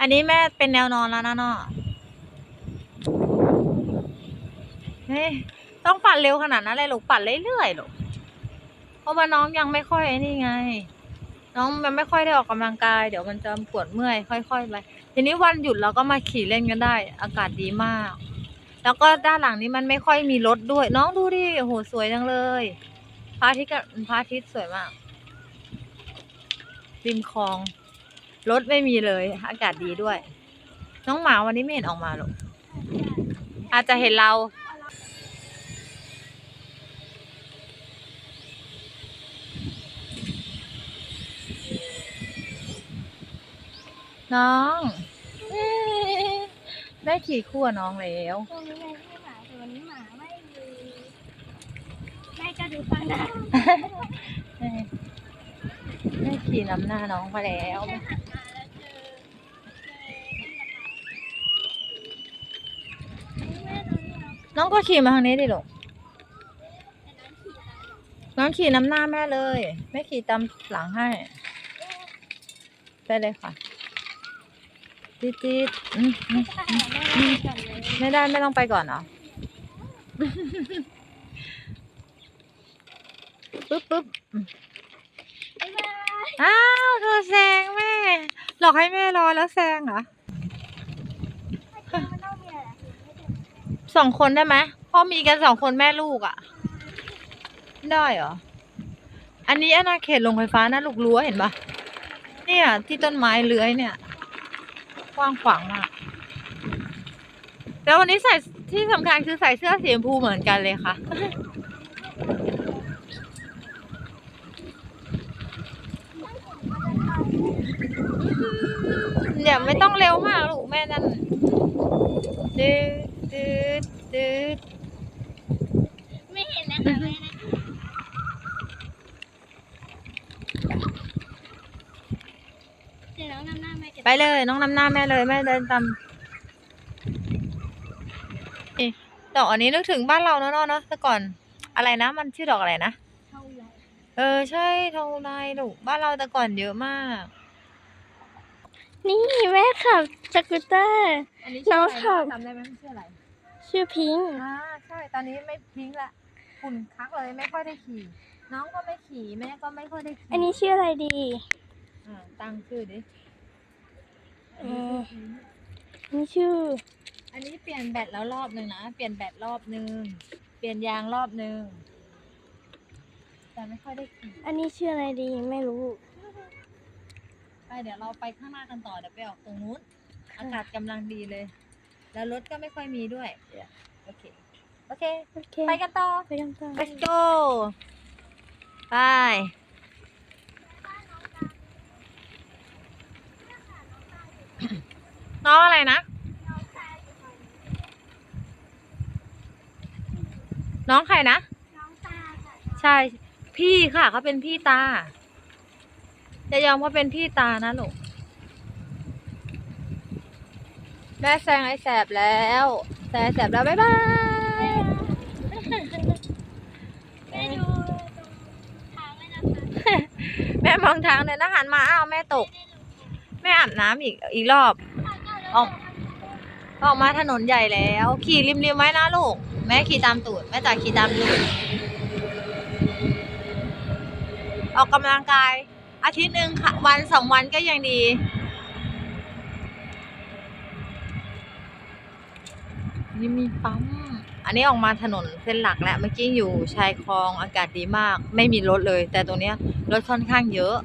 อันนี้แม่เป็นแนวนอนแล้วนะเนาะเฮ้ยต้องปั่นเร็วขนาดนั้นเลยลูกปั่นเรื่อยๆลูกเพราะว่าน้องยังไม่ค่อยนี่ไง น้องมันไม่ค่อยได้ออกกำลังกาย เดี๋ยวมันจะปวดเมื่อยค่อยๆไปทีนี้วันหยุดเราก็มาขี่เล่นกันได้ อากาศดีมาก แล้วก็ด้านหลังนี้มันไม่ค่อยมีรถด้วย น้องดูดิโอ้โหสวยจังเลยพระอาทิตย์กับพระอาทิตย์สวยมาก ริมคลอง รถไม่มีเลย อากาศดีด้วย น้องหมาวันนี้ไม่เห็นออกมาหรอกอาจจะเห็นเราน้องเอ๊ะได้ขี่คู่กับน้องแล้วตรงนี้ไงที่หมาตัวนี้หมาไม่มีแม่ก็ดูฟังนะ ได้ขี่นำหน้าน้องมาแล้วน้องก็ขี่มาทางนี้ดิลูกน้องขี่น้ำหน้าแม่เลย แม่ขี่ตามหลังให้ไปเลยค่ะจี๊ดจี๊ดไม่ได้ไม่ต้องไปก่อนเหรอปึ๊บปึ๊บ อ้าวเธอแซงแม่ หลอกให้แม่รอแล้วแซงเหรอสองคนได้ไหมพ่อมีกันสองคนแม่ลูกอะ่ะ ได้เหรอ อันนี้อาณาเขตโรงไฟฟ้านะลูกรั้วเห็นปะเนี่ย ที่ต้นไม้เลื้อยเนี่ยกว้างขวางมากแล้ววันนี้ใส่ที่สำคัญคือใส่เสื้อสีชมพูเหมือนกันเลยค่ะ อย่าไม่ต้องเร็วมากลูกแม่นั่นดืดดืดดืดไม่เห็นนะคะแม่นะเดี๋ยวน้องนำหน้าแม่เก็บไปเลย น้องนำหน้าแม่เลยแม่เดินตามนี่ดอกอันนี้นึกถึงบ้านเราเนอะเนอะเนอะแต่ก่อนอะไรนะ มันชื่อดอกอะไรนะเท่าไหร่เออใช่ทองลายลูกบ้านเราแต่ก่อนเยอะมาก นี่แม่ขับสกูตเตอร์ อันนี้น้องขับ จำได้ไหมมันชื่ออะไรชื่อพิงค์อ่าใช่ตอนนี้ไม่ทิ้งละฝุ่นคักเลยไม่ค่อยได้ขี่ น้องก็ไม่ขี่แม่ก็ไม่ค่อยได้ขี่อันนี้ชื่ออะไรดี อ่าตั้งชื่อดิเอออันนี้ชื่อ อันนี้เปลี่ยนแบตแล้วรอบหนึ่งนะเปลี่ยนแบตรอบหนึ่งเปลี่ยนยางรอบหนึ่งแต่ไม่ค่อยได้ขี่อันนี้ชื่ออะไรดีไม่รู้ไป เดี๋ยวเราไปข้างหน้ากันต่อเดี๋ยวไปออกตรงนู้น อากาศกำลังดีเลย แล้วรถก็ไม่ค่อยมีด้วย โอเค โอเค โอเค ไปกันต่อ ไปกันต่อ let's go ไป น้องอะไรนะ น้องใครนะ น้องตาค่ะ ใช่ พี่ค่ะเขาเป็นพี่ตา จะยอมเขาเป็นพี่ตานะลูกแม่แซงไอ้แสบแล้วแซงไอ้แสบแล้วบ๊ายบายแม่ดูตรงทางเลยนะคะแม่มองทางเลยนะหันมาอ้าวแม่ตก แม่อาบน้ำอีกอีกรอบออกออกมาถนนใหญ่แล้ว ขี่ริมๆไว้นะลูก แม่ขี่ตามตูดแม่จ๋าขี่ตามตูดออกกำลังกาย อาทิตย์หนึ่งค่ะ วันสองวันก็ยังดี นี่มีปั๊ม อันนี้ออกมาถนนเส้นหลักแล้วเมื่อกี้อยู่ชายคลองอากาศดีมาก ไม่มีรถเลย แต่ตรงเนี้ยรถค่อนข้างเยอะ